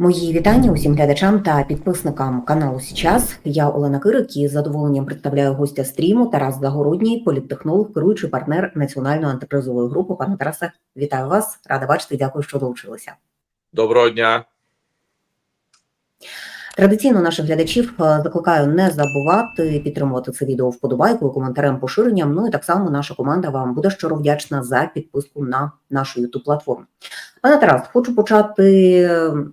Мої вітання усім глядачам та підписникам каналу Січас. Я Олена Кирик і з задоволенням представляю гостя стріму Тарас Загородній, політтехнолог, керуючий партнер національної антикризової групи. Пане Тарасе, вітаю вас! Рада бачити. Дякую, що долучилися. Доброго дня. Традиційно наших глядачів е, закликаю не забувати підтримувати це відео вподобайкою, коментарем, поширенням. Ну і так само наша команда вам буде щиро вдячна за підписку на нашу youtube платформу. Пане Тарас, хочу почати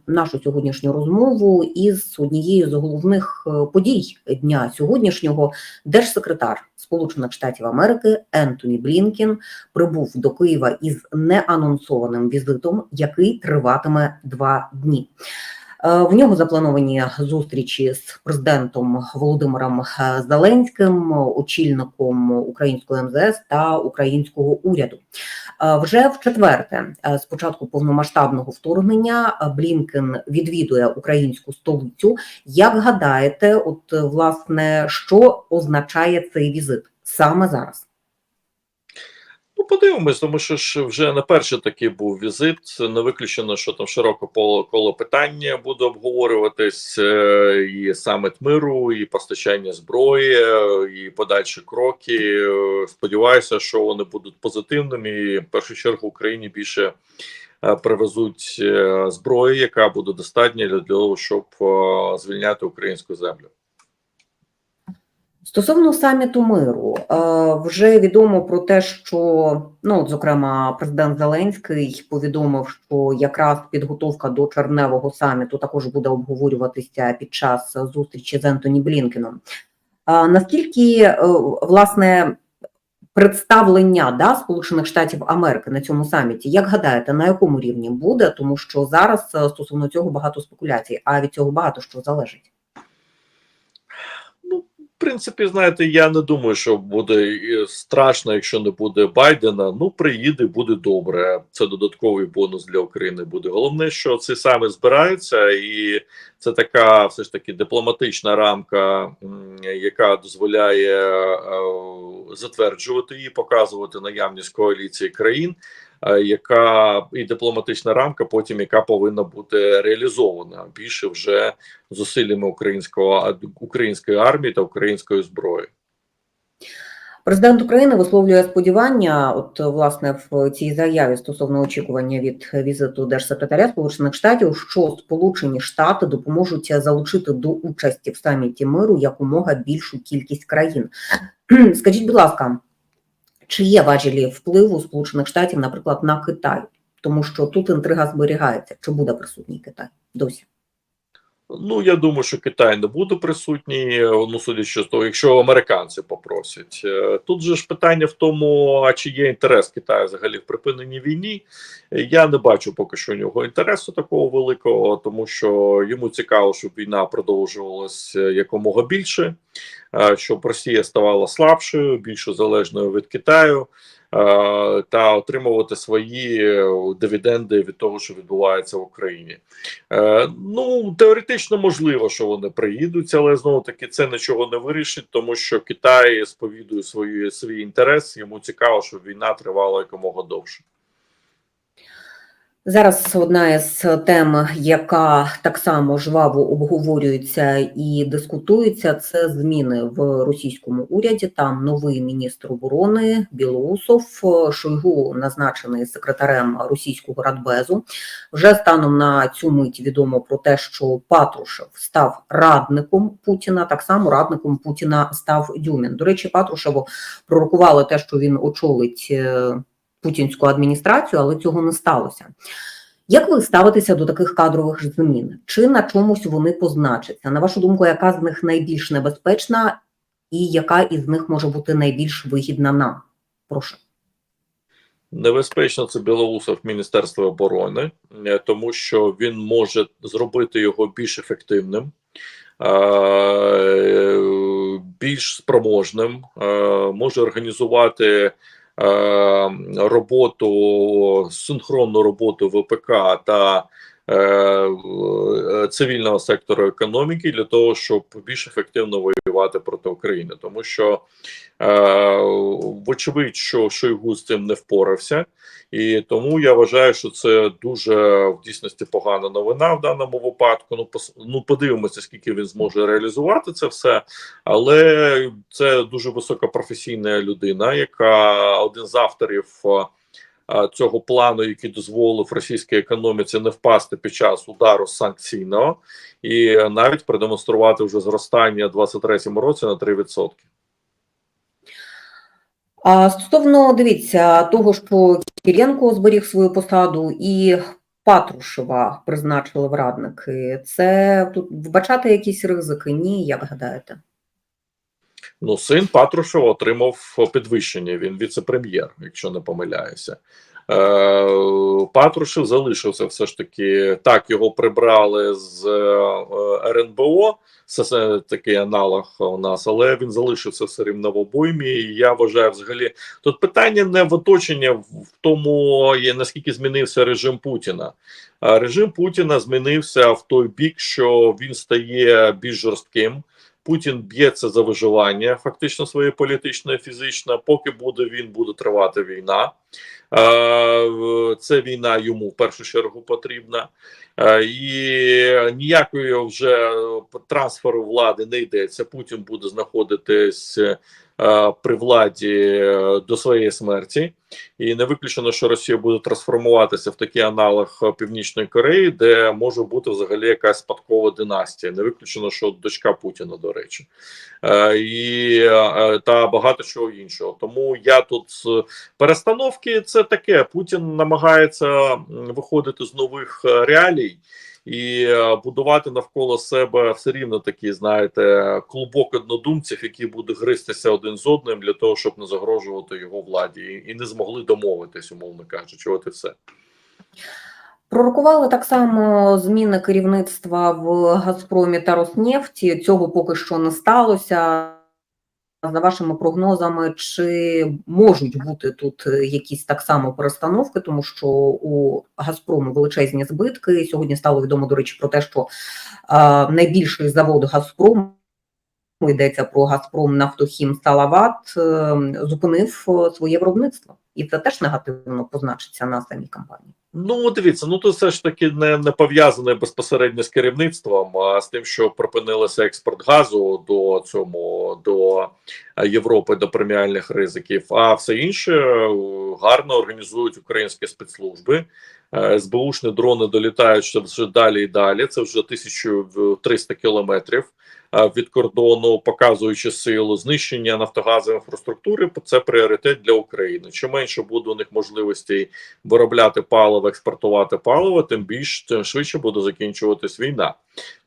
нашу сьогоднішню розмову із однією з головних е, подій дня сьогоднішнього. Держсекретар Сполучених Штатів Америки Ентоні Блінкін прибув до Києва із неанонсованим візитом, який триватиме два дні. Е, В нього заплановані зустрічі з президентом Володимиром е, Зеленським, очільником української МЗС та українського уряду. Е, Вже в четверте, з початку повномасштабного вторгнення, Блінкен відвідує українську столицю. Як гадаєте, от власне що означає цей візит саме зараз? Ну, подивимось, тому що ж вже не перший такий був візит. Не виключено, що там широке коло, питання буде обговорюватись е, і саміт миру, і постачання зброї, е, і подальші кроки. Е, Сподіваюся, що вони будуть позитивними. І в першу чергу Україні більше привезуть зброї, яка буде достатня для того, щоб звільняти українську землю. Стосовно саміту миру, е, вже відомо про те, що ну, зокрема, президент Зеленський повідомив, що якраз підготовка до червневого саміту також буде обговорюватися під час зустрічі з Ентоні Блінкеном. Наскільки е, власне представлення да, Сполучених Штатів Америки на цьому саміті, як гадаєте, на якому рівні буде? Тому що зараз е, стосовно цього багато спекуляцій, а від цього багато що залежить. Принципі, знаєте, я не думаю, що буде страшно, якщо не буде Байдена. Ну, приїде, буде добре. Це додатковий бонус для України буде. Головне, що це саме збираються, і це така все ж таки дипломатична рамка, яка дозволяє е, затверджувати її, показувати наявність коаліції країн. е, Яка і дипломатична рамка, потім яка повинна бути реалізована більше вже зусиллями українського української армії та української зброї. Президент України висловлює сподівання, от власне в цій заяві стосовно очікування від візиту держсекретаря Сполучених Штатів, що Сполучені Штати допоможуть залучити до участі в саміті миру якомога більшу кількість країн. Скажіть, будь ласка, чи є важелі впливу Сполучених Штатів, наприклад, на Китай? Тому що тут інтрига зберігається, чи буде присутній Китай досі. Ну я думаю, що Китай не буде присутній. Ну судячи з того, якщо американці попросять, Е, тут же ж питання в тому, а чи є інтерес Китаю взагалі в припиненні війні. Е, Я не бачу поки що у нього інтересу такого великого, тому що йому цікаво, щоб війна продовжувалася якомога більше, е, щоб Росія ставала слабшою, більш залежною від Китаю. Е, Та отримувати свої е, дивіденди від того, що відбувається в Україні. Е, ну теоретично можливо, що вони приїдуть, але знову таки це нічого не вирішить, тому що Китай сповідує свої свій інтерес. Йому цікаво, щоб війна тривала якомога довше. Зараз одна із тем, яка так само жваво обговорюється і дискутується, це зміни в російському уряді. Там новий міністр оборони Білоусов Шойгу назначений секретарем російського радбезу. Вже станом на цю мить відомо про те, що Патрушев став радником Путіна. Так само радником Путіна став Дюмін. До речі, Патрушеву пророкували те, що він очолить. Е, путінську адміністрацію, але цього не сталося. Як ви ставитеся до таких кадрових змін? Чи на чомусь вони позначаться? На вашу думку, яка з них найбільш небезпечна і яка із них може бути найбільш вигідна нам? Прошу. Небезпечно це Білоусов Міністерство оборони, е, тому що він може зробити його більш ефективним, е, більш спроможним, е, може організувати е, роботу, синхронну роботу ВПК та е, е, цивільного сектору економіки для того, щоб більш ефективно воювати проти України, тому що е, вочевидь, що Шойгу з цим не впорався, і тому я вважаю, що це дуже в дійсності погана новина в даному випадку. Ну пос, ну подивимося, скільки він зможе реалізувати це все, але це дуже високопрофесійна людина, яка один з авторів. Цього плану, який дозволив російській економіці не впасти під час удару санкційного, і навіть продемонструвати вже зростання у 2023 році на 3%. А стосовно дивіться того, що Кірєнко зберіг свою посаду і Патрушева призначили в радники, це тут вбачати якісь ризики? Ні, як гадаєте? Ну, син Патрушева отримав підвищення. Він віце-прем'єр, якщо не помиляюся. Е, Патрушев залишився все ж таки. Так, його прибрали з е, РНБО, це такий аналог у нас, але він залишився все рівно в обоймі. І я вважаю, взагалі, тут питання не в оточенні в тому, наскільки змінився режим Путіна. Режим Путіна змінився в той бік, що він стає більш жорстким. Путін б'ється за виживання, фактично своє політичне фізичне. Поки буде він, буде тривати війна. Е, Це війна йому в першу чергу потрібна, Е, і ніякої вже трансферу влади не йдеться. Путін буде знаходитись при владі е, до своєї смерті, і не виключено, що Росія буде трансформуватися в такий аналог Північної Кореї, де може бути взагалі якась спадкова династія. Не виключено, що дочка Путіна, до речі, Е, і е, та багато чого іншого. Тому я тут перестановки це таке. Путін намагається виходити з нових е, реалій. І е, будувати навколо себе все рівно такі, знаєте, клубок однодумців, які будуть гристися один з одним для того, щоб не загрожувати його владі, і не змогли домовитись, умовно кажучи, от і все. Пророкували так само зміни керівництва в Газпромі та Роснефті. Цього поки що не сталося. За вашими прогнозами, чи можуть бути тут якісь так само перестановки, тому що у Газпрому величезні збитки. Сьогодні стало відомо, до речі, про те, що а, найбільший завод Газпрому йдеться про Газпром Нафтохім Салават, е, зупинив е, своє виробництво, і це теж негативно позначиться на самій компанії. Ну, дивіться, ну то все ж таки не, не пов'язане безпосередньо з керівництвом, а з тим, що припинилося експорт газу до цьому до Європи до преміальних ризиків. А все інше е, гарно організують українські спецслужби. Е, СБУшні дрони долітають вже далі і далі. Це вже 1300 кілометрів е, від кордону, показуючи силу знищення нафтогазової інфраструктури. Це пріоритет для України. Чим менше буде у них можливостей виробляти паливо, експортувати паливо, тим більш тим швидше буде закінчуватись війна.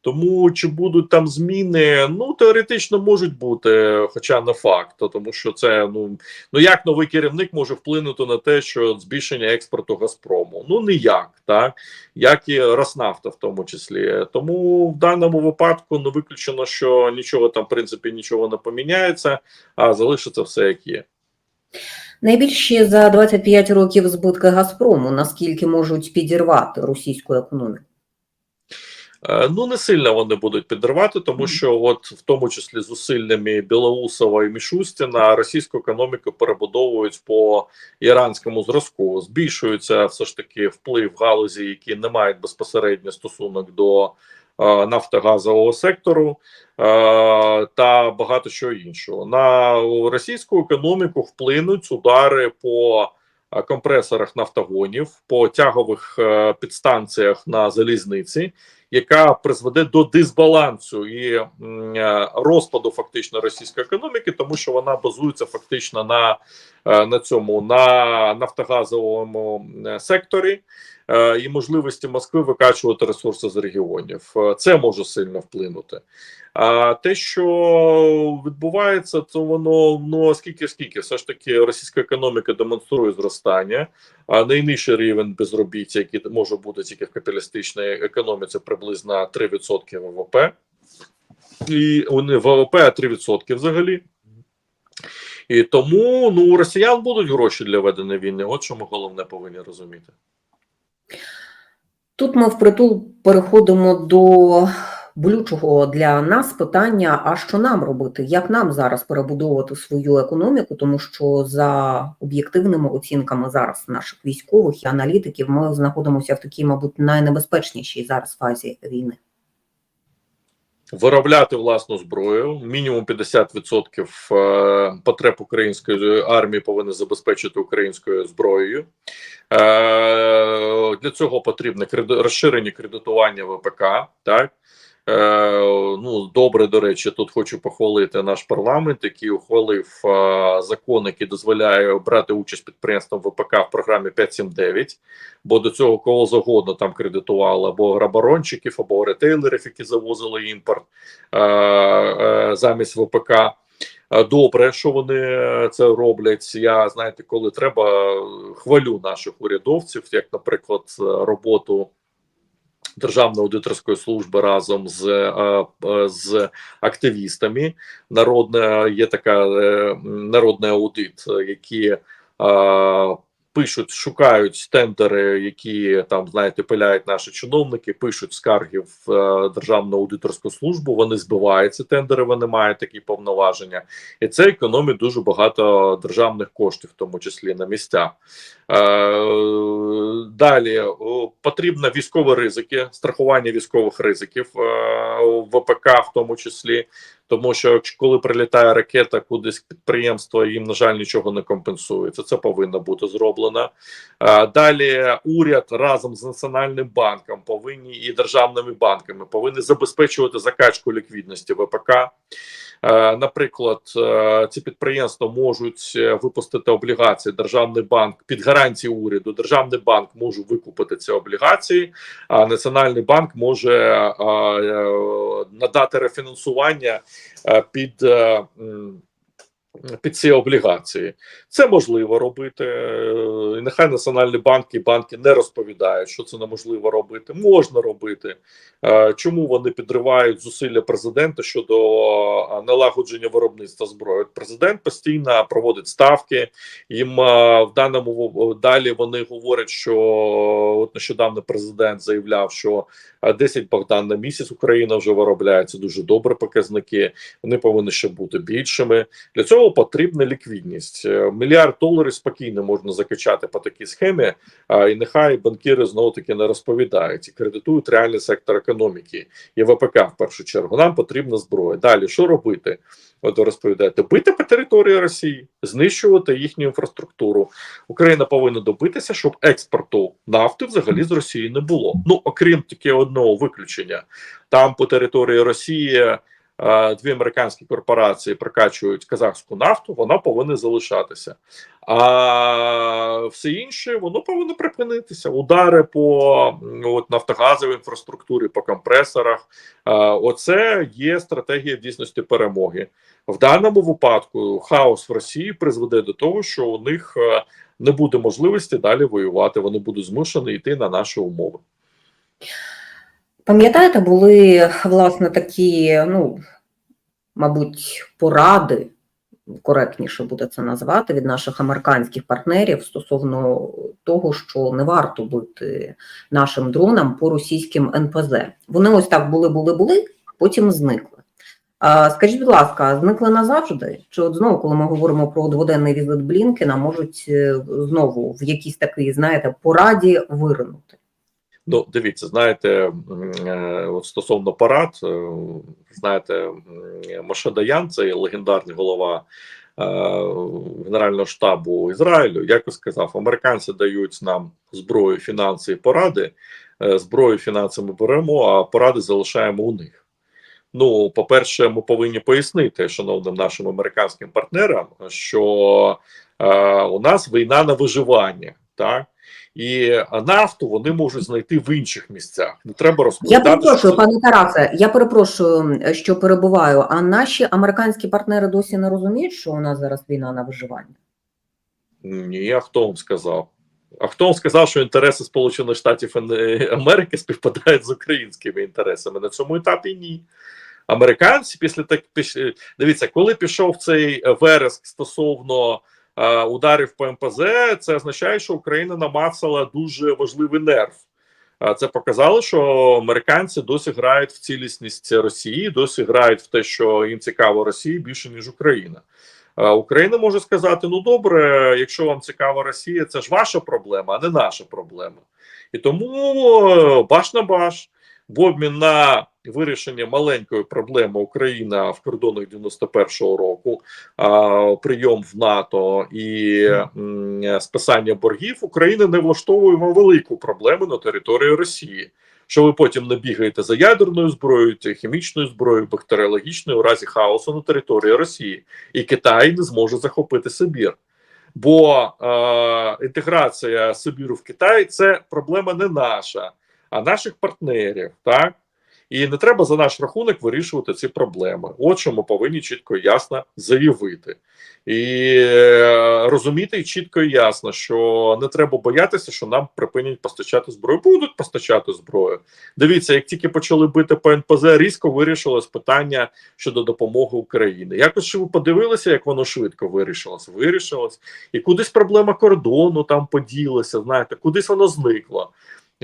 Тому чи будуть там зміни? Ну теоретично можуть бути, хоча не факт, тому що це ну ну як новий керівник може вплинути на те, що збільшення експорту Газпрому? Ну ніяк, так як і Роснафта, в тому числі. Тому в даному випадку не виключено, що нічого там в принципі нічого не поміняється, а залишиться все як є. Найбільші за 25 років збитки Газпрому, наскільки можуть підірвати російську економіку? Е, Ну не сильно вони будуть підривати, тому що, от в тому числі зусиллями Білоусова і Мішустіна, російську економіку перебудовують по іранському зразку. Збільшується все ж таки вплив галузі, які не мають безпосередньо стосунок до е, нафтогазового сектору е, та багато чого іншого. На російську економіку вплинуть удари по компресорах нафтогонів, по тягових е, підстанціях на залізниці яка призведе до дисбалансу і е, розпаду фактично російської економіки, тому що вона базується фактично на, е, на цьому на нафтогазовому е, секторі. е, і можливості Москви викачувати ресурси з регіонів. Е, Це може сильно вплинути. А те, що відбувається, то воно ну скільки скільки, все ж таки, російська економіка демонструє зростання, а найнижчий рівень безробіття, який може бути тільки в капіталістичній економіці, приблизно 3% ВВП, і вони ВВП 3% взагалі. І тому ну у росіян будуть гроші для ведення війни. От що ми головне повинні розуміти. Тут ми впритул переходимо до болючого для нас питання: а що нам робити? Як нам зараз перебудовувати свою економіку? Тому що за об'єктивними оцінками зараз наших військових і аналітиків ми знаходимося в такій, мабуть, найнебезпечнішій зараз фазі війни. Виробляти власну зброю, мінімум 50% е, потреб української армії повинні забезпечити українською зброєю. Е, Для цього потрібне розширені кредитування ВПК. Так ну добре, до речі, тут хочу похвалити наш парламент, який ухвалив е, закон, який дозволяє брати участь підприємствам ВПК в програмі 579, бо до цього кого завгодно там кредитували або грабарончиків, або ретейлерів, які завозили імпорт е, е, замість ВПК. Е, Добре, що вони це роблять. Я знаєте, коли треба, хвалю наших урядовців, як, наприклад, роботу Державної аудиторської служби разом з, е, е, з активістами. Народне є така е, народний аудит, які пишуть, шукають тендери, які там знаєте, пиляють наші чиновники, пишуть скарги в е, Державну аудиторську службу. Вони збивають ці тендери, вони мають такі повноваження, і це економить дуже багато державних коштів, в тому числі на місця. Е, Далі потрібно військові ризики, страхування військових ризиків е, ВПК, в тому числі, тому що коли прилітає ракета кудись підприємство, їм на жаль нічого не компенсується. Це повинно бути зроблено. Далі уряд разом з національним банком повинні і державними банками повинні забезпечувати закачку ліквідності ВПК. Е, Наприклад, е, ці підприємства можуть е, випустити облігації. Державний банк під гарантії уряду. Державний банк може викупити ці облігації, а національний банк може надати рефінансування під. Під ці облігації це можливо робити. Е, і Нехай національні банки і банки не розповідають, що це неможливо робити. Можна робити. Е, Чому вони підривають зусилля президента щодо е, налагодження виробництва зброї? Президент постійно проводить ставки. Їм в даному далі вони говорять, що от нещодавно президент заявляв, що е, 10 Богдан на місяць Україна вже виробляє. Це дуже добре показники. Вони повинні ще бути більшими. Для цього потрібна ліквідність. Е, Мільярд доларів спокійно можна закачати по такій схемі, і нехай банкіри знову таки не розповідають і кредитують реальний сектор економіки і ВПК в першу чергу. Нам потрібна зброя. Далі що робити? От розповідаєте, бити по території Росії, знищувати їхню інфраструктуру. Україна повинна добитися, щоб експорту нафти взагалі з Росії не було. Ну окрім тільки одного виключення, там по території Росії. Дві американські корпорації прокачують казахську нафту, вона повинна залишатися. А все інше воно повинно припинитися. Удари по от, нафтогазовій інфраструктурі, по компресорах. А, оце є стратегія в дійсності перемоги. В даному випадку хаос в Росії призведе до того, що у них е, не буде можливості далі воювати. Вони будуть змушені йти на наші умови. Пам'ятаєте, були власне такі, ну, мабуть, поради, коректніше буде це назвати, від наших американських партнерів стосовно того, що не варто бути нашим дронам по російським НПЗ. Вони ось так були, були, були, потім зникли. Скажіть, будь ласка, зникли назавжди? Чи от знову, коли ми говоримо про дводенний візит Блінкена, можуть е, знову в якійсь такій, знаєте, пораді виринути? Ну, дивіться, знаєте, е, от стосовно парад, е, знаєте, м, Моше Даян, це легендарний голова е, Генерального штабу Ізраїлю, якось сказав, американці дають нам зброю, фінанси і поради. Зброю, фінанси ми беремо, а поради залишаємо у них. Ну, по-перше, ми повинні пояснити шановним нашим американським партнерам, що е, у нас війна на виживання, так і нафту вони можуть знайти в інших місцях. Не треба Я перепрошую, що пане Тарасе, я перепрошую, що перебуваю. А наші американські партнери досі не розуміють, що у нас зараз війна на виживання? Ні, а хто вам сказав? А хто вам сказав, що інтереси Сполучених Штатів е, Америки співпадають з українськими інтересами? На цьому етапі ні. Американці після так піш- дивіться, коли пішов цей вереск стосовно е, ударів по МПЗ, це означає, що Україна намацала дуже важливий нерв. Це показало, що американці досі грають в цілісність Росії, досі грають в те, що їм цікаво Росії більше ніж Україна. Україна може сказати: ну добре, якщо вам цікава Росія, це ж ваша проблема, а не наша проблема. І тому е, баш на баш в обмін на вирішення маленької проблеми Україна в кордонах 91-го року, а, прийом в НАТО і м, списання боргів України не влаштовуємо велику проблему на території Росії. Що ви потім не бігаєте за ядерною зброєю, хімічною зброєю, бактеріологічною у разі хаосу на території Росії, і Китай не зможе захопити Сибір. Бо е, інтеграція Сибіру в Китай це проблема не наша, а наших партнерів. Так і не треба за наш рахунок вирішувати ці проблеми. От що ми повинні чітко і ясно заявити. І е, розуміти чітко і ясно, що не треба боятися, що нам припинять постачати зброю. Будуть постачати зброю. Дивіться, як тільки почали бити по НПЗ, різко вирішилось питання щодо допомоги Україні. Якось що ви подивилися, як воно швидко вирішилось? Вирішилось, і кудись проблема кордону там поділася. Знаєте, кудись воно зникло.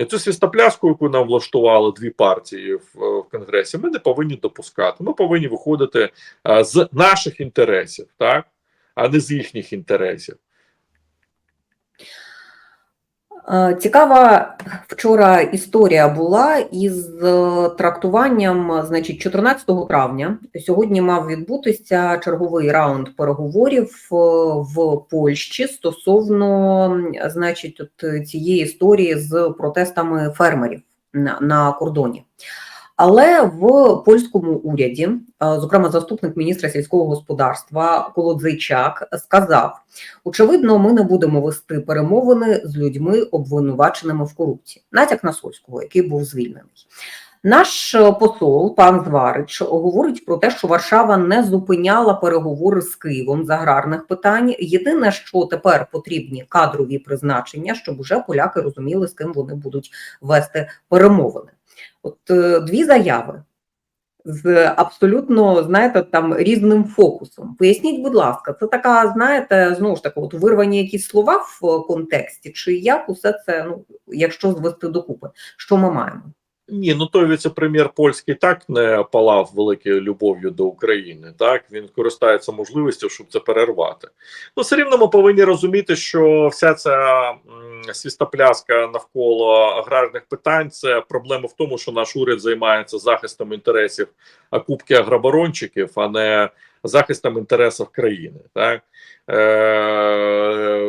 Цю свістопляску, яку нам влаштували дві партії в, в Конгресі, ми не повинні допускати. Ми повинні виходити а, з наших інтересів, так, а не з їхніх інтересів. Е, Цікава вчора історія була із е, трактуванням, значить, 14 травня. Сьогодні мав відбутися черговий раунд переговорів е, в Польщі стосовно, значить, от цієї історії з протестами фермерів на, на кордоні. Але в польському уряді, е, зокрема, заступник міністра сільського господарства Колодзейчак сказав: очевидно, ми не будемо вести перемовини з людьми, обвинуваченими в корупції. Натяк на Сольського, який був звільнений. Наш е, посол пан Зварич говорить про те, що Варшава не зупиняла переговори з Києвом з аграрних питань. Єдине, що тепер потрібні кадрові призначення, щоб уже поляки розуміли, з ким вони будуть вести перемовини. От е, дві заяви з абсолютно, знаєте, там різним фокусом. Поясніть, будь ласка, це така, знаєте, знову ж таки, от вирвані якісь слова в контексті, чи як усе це, ну, якщо звести докупи, що ми маємо? Ні, ну той віце-прем'єр польський так не палав великою любов'ю до України. Так він користається можливістю, щоб це перервати. Ну все рівно ми повинні розуміти, що вся ця свістопляска навколо аграрних питань це проблема в тому, що наш уряд займається захистом інтересів а, кубки агроборончиків, а не захистом інтересів країни. Так е,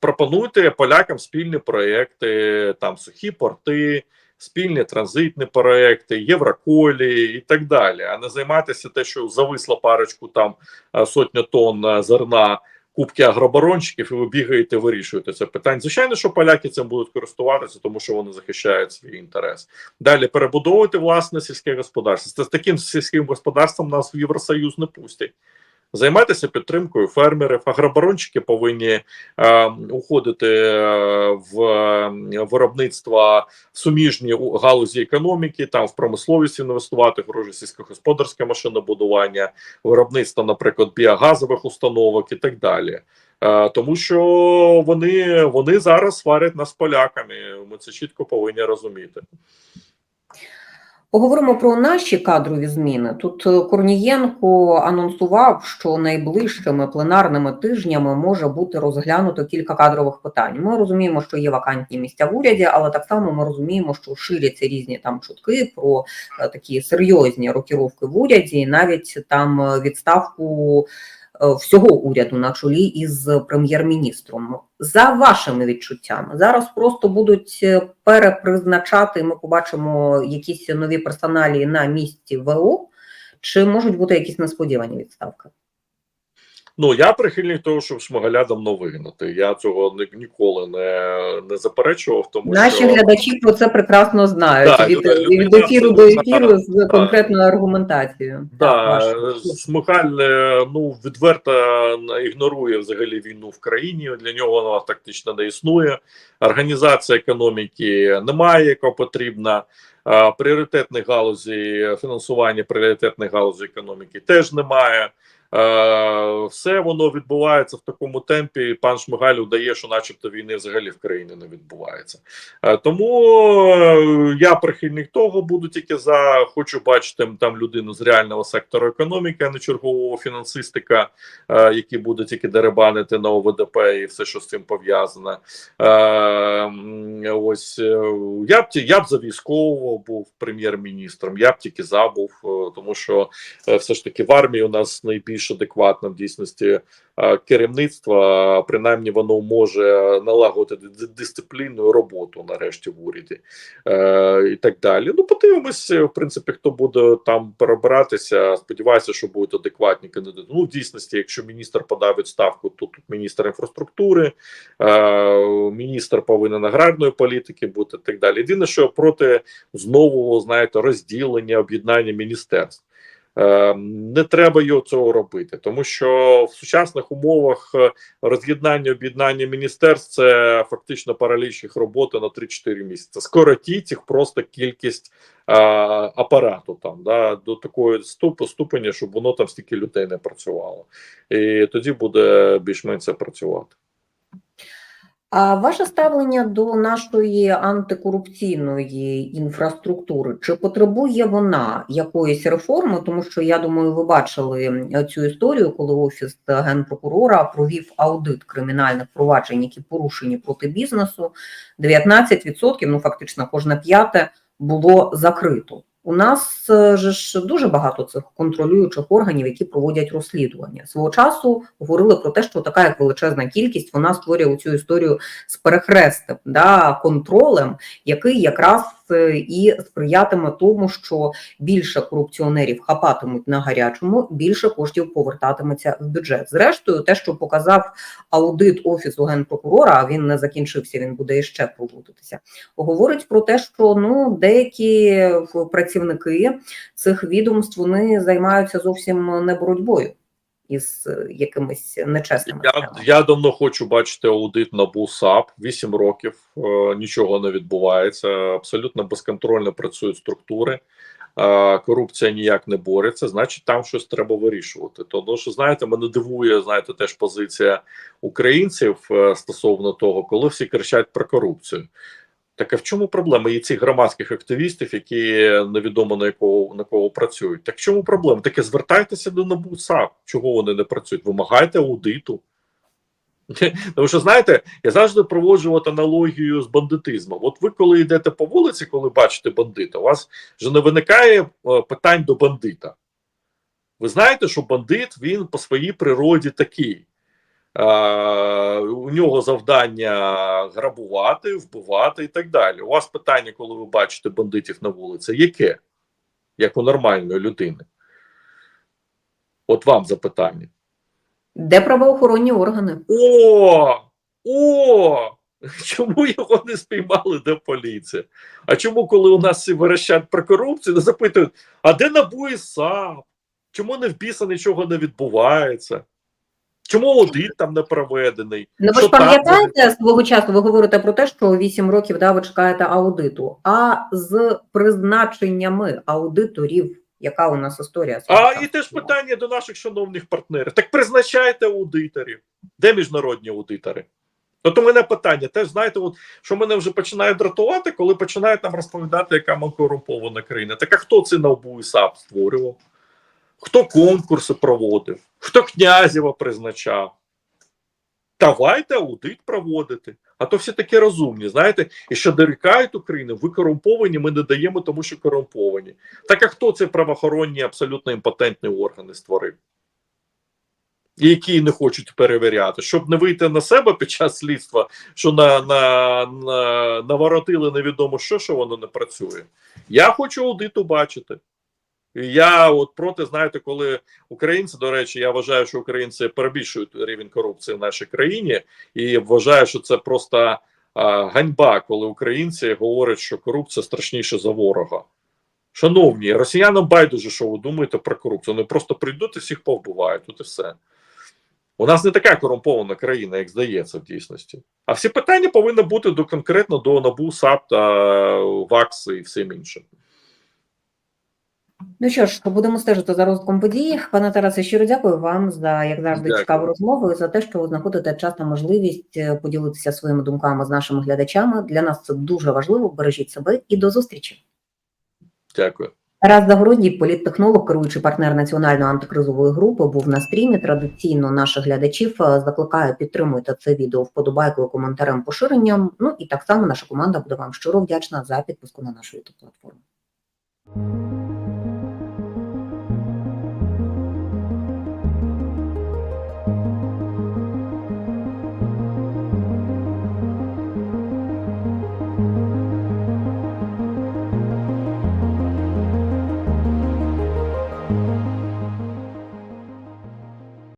пропонуйте полякам спільні проекти, там сухі порти спільні транзитні проекти, євроколі і так далі, а не займатися те, що зависла парочку там е, сотня тонн е, зерна. Кубки агроборонщиків, і ви бігаєте, вирішуєте це питання. Звичайно, що поляки цим будуть користуватися, тому що вони захищають свій інтерес. Далі перебудовувати власне сільське господарство. З таким сільським господарством нас в Євросоюз не пустять. Займайтеся підтримкою фермерів. Агроборончики повинні е, уходити е, в е, виробництво суміжні у галузі економіки, там в промисловість інвестувати, гроші сільськогосподарське машинобудування, виробництво, наприклад, біогазових установок і так далі. Е, тому що вони, вони зараз сварять нас поляками. Ми це чітко повинні розуміти. Поговоримо про наші кадрові зміни. Тут е, Корнієнко анонсував, що найближчими пленарними тижнями може бути розглянуто кілька кадрових питань. Ми розуміємо, що є вакантні місця в уряді, але так само ми розуміємо, що ширяться різні там чутки про е, такі серйозні рокіровки в уряді, і навіть там е, відставку всього уряду на чолі із прем'єр-міністром. За вашими відчуттями, зараз просто будуть е, перепризначати. Ми побачимо якісь нові персоналі на місці ВО, чи можуть бути якісь несподівані відставки? Ну я прихильник того, щоб Шмигаля давно вигнати. Я цього ні- ніколи не, не заперечував. Тому Наші що глядачі про це прекрасно знають Да, від, люди від ефіру до ефіру з так. конкретною аргументацією. Да, Так, ваш. Смигаль е, ну відверто ігнорує взагалі війну в країні. Для нього вона тактично не існує. Організація економіки немає, яка потрібна. Пріоритетних галузі фінансування пріоритетних галузі економіки теж немає. Е, все воно відбувається в такому темпі. Пан Шмигаль удає, що, начебто, війни взагалі в країні не відбувається. Е, тому е, я прихильник того, буду тільки за хочу бачити там людину з реального сектору економіки, а не чергового фінансистика, який буде тільки деребанити на ОВДП і все, що з цим пов'язане. Ось я б я б за військового був прем'єр-міністром. Я б тільки за був, е, тому що все ж таки в армії у нас найбільш адекватна в дійсності е, керівництва. Принаймні воно може налагодити ди- дисциплінну роботу нарешті в уряді е, і так далі. Ну, подивимось, в принципі, хто буде там перебиратися. Сподіваюся, що будуть адекватні кандидати. Ну, в дійсності, якщо міністр подав відставку, то тут міністр інфраструктури, е, міністр повинен аграрної політики бути і так далі. Єдине, що проти знову знаєте розділення, об'єднання міністерств. Е, Не треба його цього робити, тому що в сучасних умовах е, роз'єднання об'єднання міністерств це фактично параліч їх роботи на 3-4 місяці. Скоротіть їх просто кількість е, апарату там да, до такої ступу ступеня, щоб воно там стільки людей не працювало, і тоді буде більш-менш працювати. А ваше ставлення до нашої антикорупційної інфраструктури чи потребує вона якоїсь реформи? Тому що я думаю, ви бачили е, цю історію, коли офіс генпрокурора провів аудит кримінальних проваджень, які порушені проти бізнесу. 19%, ну фактично кожне п'яте було закрито. У нас е, же ж дуже багато цих контролюючих органів, які проводять розслідування. Свого часу говорили про те, що така як величезна кількість вона створює цю історію з перехрестим да, контролем, який якраз і сприятиме тому, що більше корупціонерів хапатимуть на гарячому, більше коштів повертатиметься в бюджет. Зрештою, те, що показав аудит офісу генпрокурора, а він не закінчився, він буде іще проводитися. Говорить про те, що ну деякі працівники цих відомств вони займаються зовсім не боротьбою із е, якимись нечесними Я, я давно хочу бачити аудит НАБУ САП. Вісім років е, нічого не відбувається. Абсолютно безконтрольно працюють структури. Е, корупція ніяк не бореться. Значить, там щось треба вирішувати. Тому що знаєте, мене дивує, знаєте, теж позиція українців е, стосовно того, коли всі кричать про корупцію. Так а в чому проблема? І цих громадських активістів, які невідомо на якого на кого працюють. Так в чому проблема? Таке звертайтеся до НАБУ САП. Чого вони не працюють? Вимагайте аудиту. Тому що знаєте, я завжди проводжу от аналогію з бандитизмом. От ви, коли йдете по вулиці, коли бачите бандита, у вас вже не виникає е, питань до бандита. Ви знаєте, що бандит він по своїй природі такий. Е, у нього завдання грабувати, вбивати і так далі. У вас питання, коли ви бачите бандитів на вулиці, яке? Як у нормальної людини? От вам запитання. Де правоохоронні органи? О! О! Чому його не спіймали, де поліція? А чому, коли у нас всі верещать про корупцію, не запитують, а де НАБУ і САП? Чому не в біса нічого не відбувається? Чому аудит там не проведений? Ну, ви ж пам'ятаєте свого часу, ви говорите про те, що 8 років да, ви чекаєте аудиту. А з призначеннями аудиторів, яка у нас історія? А і теж питання до наших шановних партнерів. Так призначайте аудиторів. Де міжнародні аудитори? От у мене питання. Теж знаєте, от що мене вже починає дратувати, коли починають нам розповідати, яка ми корумпована країна. Так а хто це НАБУ і САП створював? Хто конкурси проводив? Хто князєва призначав? Давайте аудит проводити. А то всі такі розумні, знаєте, і що дорікають Україну, ви корумповані, ми не даємо, тому що корумповані. Так а хто ці правоохоронні абсолютно імпотентні органи створив? І які не хочуть перевіряти, щоб не вийти на себе під час слідства, що на, на, на, наворотили невідомо що, що воно не працює. Я хочу аудиту бачити. Я от проти, знаєте, коли українці, до речі, я вважаю, що українці перебільшують рівень корупції в нашій країні, і вважаю, що це просто а, ганьба, коли українці говорять, що корупція страшніша за ворога. Шановні, росіянам байдуже, що ви думаєте про корупцію. Вони просто прийдуть і всіх повбивають. Тут і все. У нас не така корумпована країна, як здається, в дійсності. А всі питання повинні бути до конкретно до НАБУ, САП та ВАКС і всім іншим. Ну що ж, будемо стежити за розвитком подій. Пане Тарасе, щиро дякую вам за як завжди Дякую. цікаву розмову і за те, що ви знаходите час та можливість е, поділитися своїми думками з нашими глядачами. Для нас це дуже важливо. Бережіть себе і до зустрічі. Дякую. Тарас Загородній, політтехнолог, керуючий партнер національної антикризової групи, був на стрімі. Традиційно наших глядачів е, закликаю підтримуйте це відео вподобайкою, коментарем, поширенням. Ну і так само наша команда буде вам щиро вдячна за підписку на нашу youtube платформу.